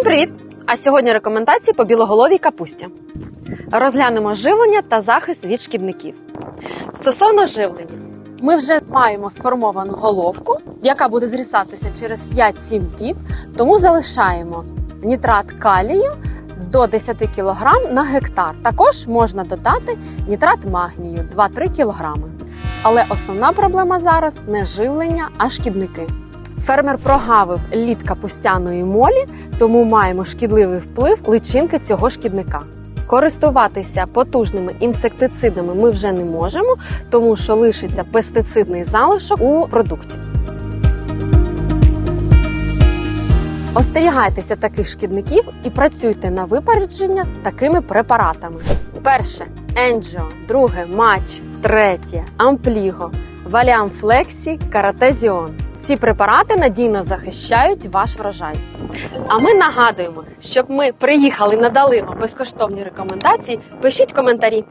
Всім привіт! А сьогодні рекомендації по білоголовій капусті. Розглянемо живлення та захист від шкідників. Стосовно живлення, ми вже маємо сформовану головку, яка буде зрізатися через 5-7 діб, тому залишаємо нітрат калію до 10 кг на гектар. Також можна додати нітрат магнію 2-3 кг. Але основна проблема зараз не живлення, а шкідники. Фермер прогавив лід капустяної молі, тому маємо шкідливий вплив личинки цього шкідника. Користуватися потужними інсектицидами ми вже не можемо, тому що лишиться пестицидний залишок у продукті. Остерігайтеся таких шкідників і працюйте на випередження такими препаратами: перше енджіо, друге матч, третє ампліго, валіам флексі, каратезіон. Ці препарати надійно захищають ваш врожай. А ми нагадуємо, щоб ми приїхали, надали вам безкоштовні рекомендації. Пишіть коментарі.